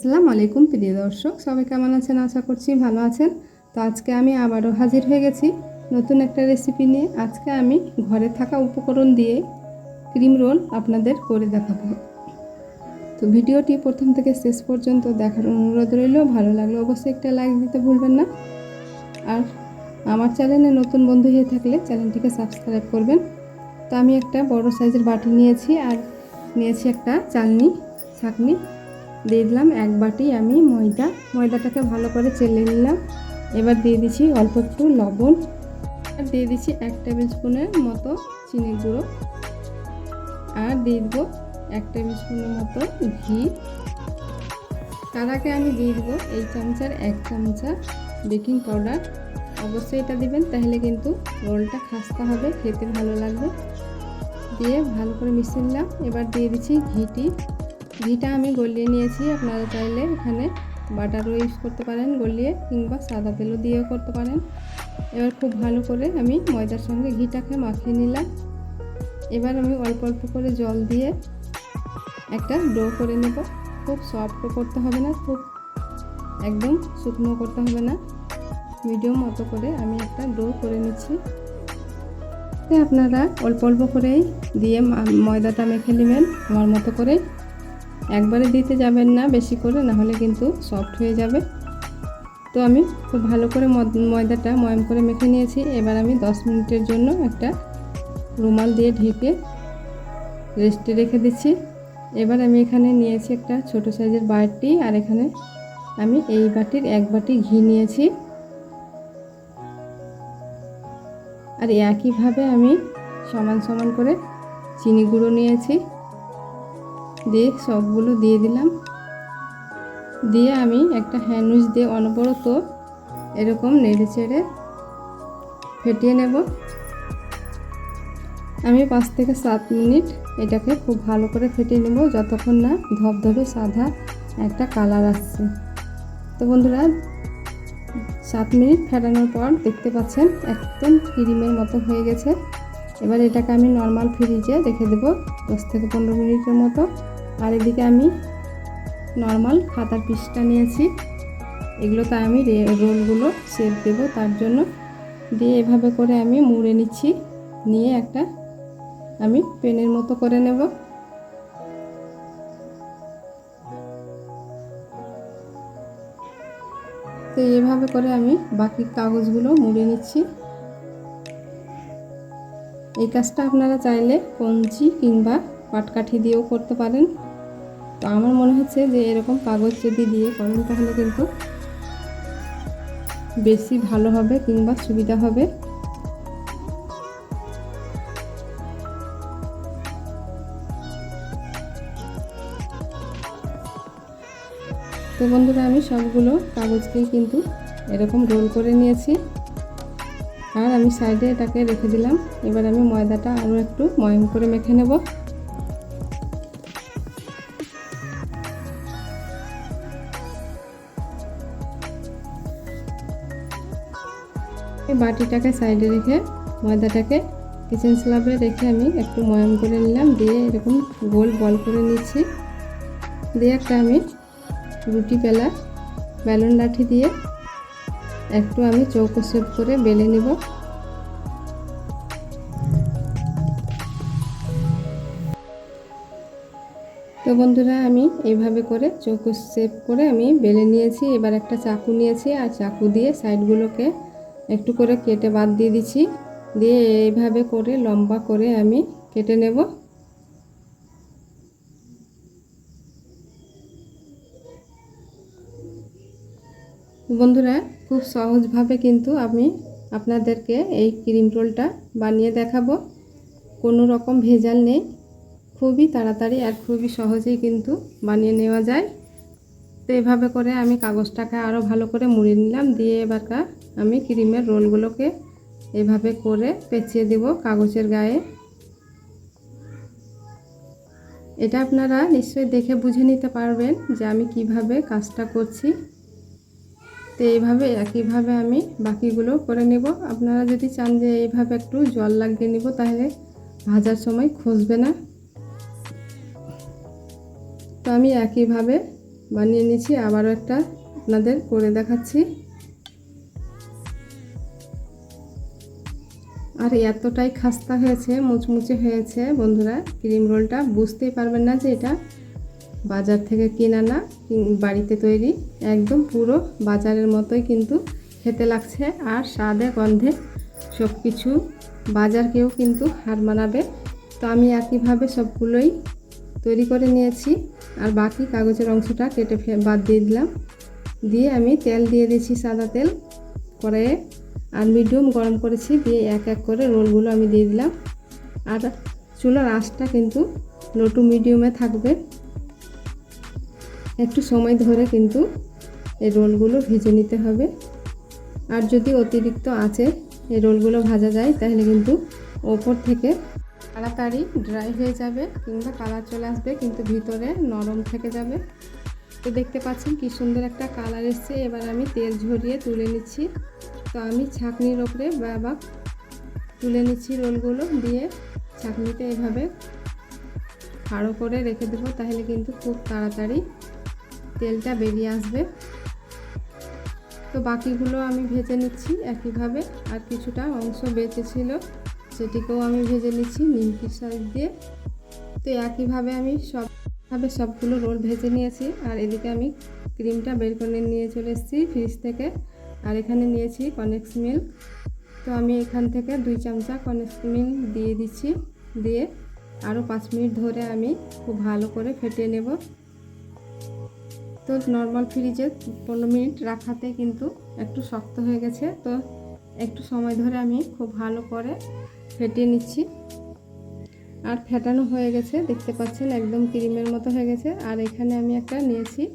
আসসালামু আলাইকুম, প্রিয় দর্শক। সবাই কেমন আছেন? আশা করছি ভালো আছেন। তো আজকে আমি আবারও হাজির হয়ে গেছি নতুন একটা রেসিপি নিয়ে। আজকে আমি ঘরে থাকা উপকরণ দিয়ে ক্রিম রোল আপনাদের করে দেখাবো। তো ভিডিওটি প্রথম থেকে শেষ পর্যন্ত দেখার অনুরোধ রইল। ভালো লাগলে অবশ্যই একটা লাইক দিতে ভুলবেন না। আর আমার চ্যানেলে নতুন বন্ধু হয়ে থাকলে চ্যানেলটিকে সাবস্ক্রাইব করবেন। তো আমি একটা বড় সাইজের বাটি নিয়েছি আর নিয়েছি একটা চালনি, ছাকনি। দিয়ে দিলাম এক বাটি আমি ময়দা। ময়দাটাকে ভালো করে চেলে নিলাম। এবার দিয়ে দিচ্ছি অল্প একটু লবণ। আর দিয়ে দিচ্ছি এক টেবিল স্পুনের মতো চিনি গুঁড়ো। আর দিয়ে দেবো এক টেবিল স্পুনের মতো ঘি। তার আগে আমি দিয়ে দেবো এই চামচার এক চামচা বেকিং পাউডার। অবশ্যই এটা দিবেন, তাহলে কিন্তু রোলটা খাস্তা হবে, খেতে ভালো লাগবে। দিয়ে ভালো করে মিশিয়ে নিলাম। এবার দিয়ে দিচ্ছি ঘিটি। ঘিটা আমি গলিয়ে নিয়েছি, আপনারা চাইলে এখানে বাটারও ইউজ করতে পারেন, গলিয়ে কিংবা সাদা তেলও দিয়েও করতে পারেন। এবার খুব ভালো করে আমি ময়দার সঙ্গে ঘিটাকে মাখিয়ে নিলাম। এবার আমি অল্প অল্প করে জল দিয়ে একটা ডো করে নেব। খুব সফটও করতে হবে না, খুব একদম শুকনো করতে হবে না। মিডিয়াম মতো করে আমি একটা ডো করে নিচ্ছি। আপনারা অল্প অল্প করেই দিয়ে ময়দাটা মেখে নেবেন। আমার মতো করে একবারে দিতে যাবেন না বেশি করে না হলে কিন্তু সফট হয়ে যাবে। তো আমি খুব ভালো করে ময়দাটা ময়ম করে মেখে নিয়েছি। এবার আমি 10 মিনিটের জন্য একটা রুমাল দিয়ে ঢেকে রেস্টে রেখে দিচ্ছি। এবার আমি এখানে নিয়েছি একটা ছোট সাইজের বাটি, আর এখানে আমি এই বাটির এক বাটি ঘি নিয়েছি। আর একইভাবে আমি সমান সমান করে চিনি গুঁড়ো নিয়েছি। দিয়ে সবগুলো দিয়ে দিলাম। দিয়ে আমি একটা হ্যান্ডউইচ দিয়ে অনবরত এরকম নেড়ে চেড়ে ফেটিয়ে নেব। আমি পাঁচ থেকে সাত মিনিট এটাকে খুব ভালো করে ফেটিয়ে নেব যতক্ষণ না ধবধবে সাদা একটা কালার আসছে। তো বন্ধুরা, সাত মিনিট ফেটানোর পর দেখতে পাচ্ছেন একদম ক্রিমের মতো হয়ে গেছে। এবার এটাকে আমি নর্মাল ফ্রিজে রেখে দেবো দশ থেকে পনেরো মিনিটের মতো। আর এদিকে আমি নর্মাল খাতার পিসটা নিয়েছি। এগুলোতে আমি রোলগুলো শেপ দেবো, তার জন্য দিয়ে এভাবে করে আমি মুড়ে নিচ্ছি। নিয়ে একটা আমি পেনের মতো করে নেব। তো এভাবে করে আমি বাকি কাগজগুলো মুড়ে নিচ্ছি। এই কাজটা আপনারা চাইলে কঞ্চি কিংবা পাটকাঠি দিয়েও করতে পারেন। তো আমার মনে হচ্ছে যে এরকম কাগজ যদি দিয়ে করেন, তাহলে কিন্তু বেশি ভালো হবে কিংবা সুবিধা হবে। তো বন্ধুরা, আমি সবগুলো কাগজকেই কিন্তু এরকম রোল করে নিয়েছি। আর আমি সাইডে এটাকে রেখে দিলাম। এবার আমি ময়দাটা আরও একটু ময়ম করে মেখে নেব। বাটিটাকে সাইডে রেখে ময়দাটাকে কিচেন স্লাবে রেখে আমি একটু ময়াম করে নিলাম, দিয়ে এরকম গোল বল করে নিচ্ছি। দিয়ে একটা আমি রুটি পেলা, বেলুন লাঠি দিয়ে একটু আমি চৌকো শেপ করে বেলে নেব। তো বন্ধুরা, আমি এইভাবে করে চৌকো শেপ করে আমি বেলে নিয়েছি। এবার একটা চাকু নিয়েছি, আর চাকু দিয়ে সাইডগুলোকে একটু করে কেটে বাদ দিয়ে দিচ্ছি। দিয়ে এইভাবে করে লম্বা করে আমি কেটে নেব। বন্ধুরা, খুব সহজভাবে কিন্তু আমি আপনাদেরকে এই ক্রিম রোলটা বানিয়ে দেখাবো। কোনো রকম ভেজাল নেই। খুবই তাড়াতাড়ি আর খুবই সহজেই কিন্তু বানিয়ে নেওয়া যায়। তো এভাবে করে আমি কাগজটাকে আরও ভালো করে মুড়ে নিলাম। দিয়ে এবারকার আমি ক্রিমের রোলগুলোকে এভাবে করে পেঁচিয়ে দেব কাগজের গায়ে। এটা আপনারা নিশ্চয়ই দেখে বুঝে নিতে পারবেন যে আমি কীভাবে কাজটা করছি। তো এইভাবে, একইভাবে আমি বাকিগুলো করে নেব। আপনারা যদি চান যে এইভাবে একটু জল লাগিয়ে নিব, তাহলে ভাজার সময় খসবে না। তো আমি একইভাবে বানিয়ে নিয়েছি আবারও একটা আপনাদের করে দেখাচ্ছি। আর এতটাই খাস্তা হয়েছে, মুচমুচে হয়েছে, বন্ধুরা, ক্রিম রোলটা। বুঝতেই পারবেন না যে এটা বাজার থেকে কিনা না বাড়িতে তৈরি, একদম পুরো বাজারের মতোই কিন্তু খেতে লাগছে। আর স্বাদে, গন্ধে সব কিছু বাজারকেও কিন্তু হার মানাবে। তো আমি একইভাবে সবগুলোই তৈরি করে নিয়েছি। আর বাকি কাগজের অংশটা কেটে বাদ দিয়ে দিলাম। দিয়ে আমি তেল দিয়ে দিয়েছি সাদা তেল। কড়াইয়ে আর মিডিয়াম গরম করেছি, দিয়ে এক এক করে রোলগুলো আমি দিয়ে দিলাম। আর চুলার আঁচটা কিন্তু লো টু মিডিয়ামে থাকবে। একটু সময় ধরে কিন্তু এই রোলগুলো ভেজে নিতে হবে। আর যদি অতিরিক্ত আছে এই রোলগুলো ভাজা যায়, তাহলে কিন্তু ওপর থেকে তাড়াতাড়ি ড্রাই হয়ে যাবে কিংবা কালার চলে আসবে, কিন্তু ভিতরে নরম থেকে যাবে। তো দেখতে পাচ্ছেন কি সুন্দর একটা কালার এসছে। এবার আমি তেল ঝরিয়ে তুলে নিচ্ছি। তো আমি ছাঁকনির ওপরে বা তুলে নিচ্ছি রোলগুলো দিয়ে ছাঁকনিতে এভাবে ফাড়ো করে রেখে দেবো, তাহলে কিন্তু খুব তাড়াতাড়ি তেলটা বেরিয়ে আসবে। তো বাকিগুলো আমি ভেজে নিচ্ছি একইভাবে, আর কিছুটা অংশ বেঁচে ছিল সেটিকেও আমি ভেজে নিচ্ছি নিমকির সাইজ দিয়ে। তো একইভাবে আমি সবভাবে সবগুলো রোল ভেজে নিয়েছি। আর এদিকে আমি ক্রিমটা বের করে নিয়ে চলে এসেছি ফ্রিজ থেকে। আর এখানে নিয়েছি কনেক্স মিল্ক। তো আমি এখান থেকে দুই চামচা কনেক্স মিল্ক দিয়ে দিচ্ছি। দিয়ে আরও পাঁচ মিনিট ধরে আমি খুব ভালো করে ফেটিয়ে নেব। তো নর্মাল ফ্রিজে পনেরো মিনিট রাখাতে কিন্তু একটু শক্ত হয়ে গেছে। তো একটু সময় ধরে আমি খুব ভালো করে ফেটিয়ে নিচ্ছি। আর ফেটানো হয়ে গেছে, দেখতে পাচ্ছেন একদম ক্রিমের মতো হয়ে গেছে। আর এখানে আমি একটা নিয়েছি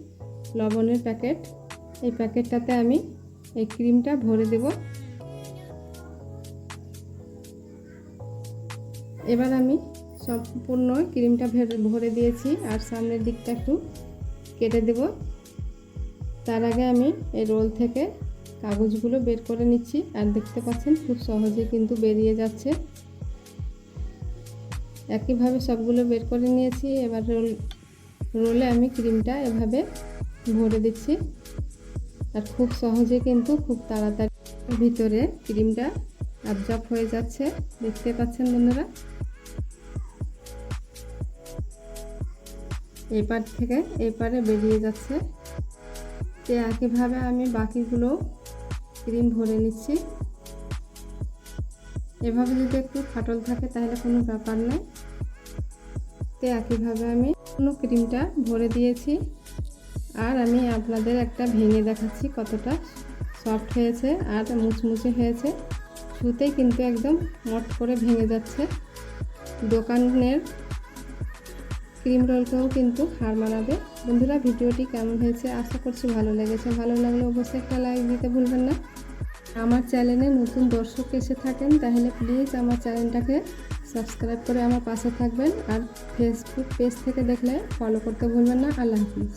লবণের প্যাকেট। এই প্যাকেটটাতে আমি এই ক্রিমটা ভরে দেব। এবার আমি সম্পূর্ণ ক্রিমটা ভের- দিয়েছি। আর সামনের দিকটা একটু কেটে দেব। তার আগে আমি এই রোল থেকে কাগজগুলো বের করে নিচ্ছি আর দেখতে পাচ্ছেন খুব সহজে কিন্তু বেরিয়ে যাচ্ছে। একইভাবে সবগুলো বের করে নিয়েছি, এবার রোল, রোলে আমি ক্রিমটা এভাবে ভরে দিচ্ছি। আর খুব সহজে কিন্তু খুব তাড়াতাড়ি ভিতরে ক্রিমটা অ্যাবজর্ব হয়ে যাচ্ছে। দেখতে পাচ্ছেন বন্ধুরা? এপার থেকে এপারে বেরিয়ে যাচ্ছে। তো একইভাবে আমি বাকিগুলো ক্রিম ভরে নিচ্ছি। এভাবে যদি একটু ফাটল থাকে তাহলে কোনো ব্যাপার নয় তো একইভাবে আমি কোনো ক্রিমটা ভরে দিয়েছি। আর আমি আপনাদের একটা ভেঙে দেখাচ্ছি কতটা সফট হয়েছে আর মুচমুচে হয়েছে। শুতেই কিন্তু একদম মট করে ভেঙে যাচ্ছে। দোকানের ক্রিম রোলকেও কিন্তু হার মানাবে। বন্ধুরা, ভিডিওটি কেমন হয়েছে আশা করছি ভালো লেগেছে। ভালো লাগলে অবশ্যই একটা লাইক দিতে ভুলবেন না। আমার চ্যানেলে নতুন দর্শক এসে থাকেন, তাহলে প্লিজ আমার চ্যানেলটাকে সাবস্ক্রাইব করে আমার পাশে থাকবেন। আর ফেসবুক পেজ থেকে দেখলে ফলো করতে ভুলবেন না। আল্লাহ হাফিজ।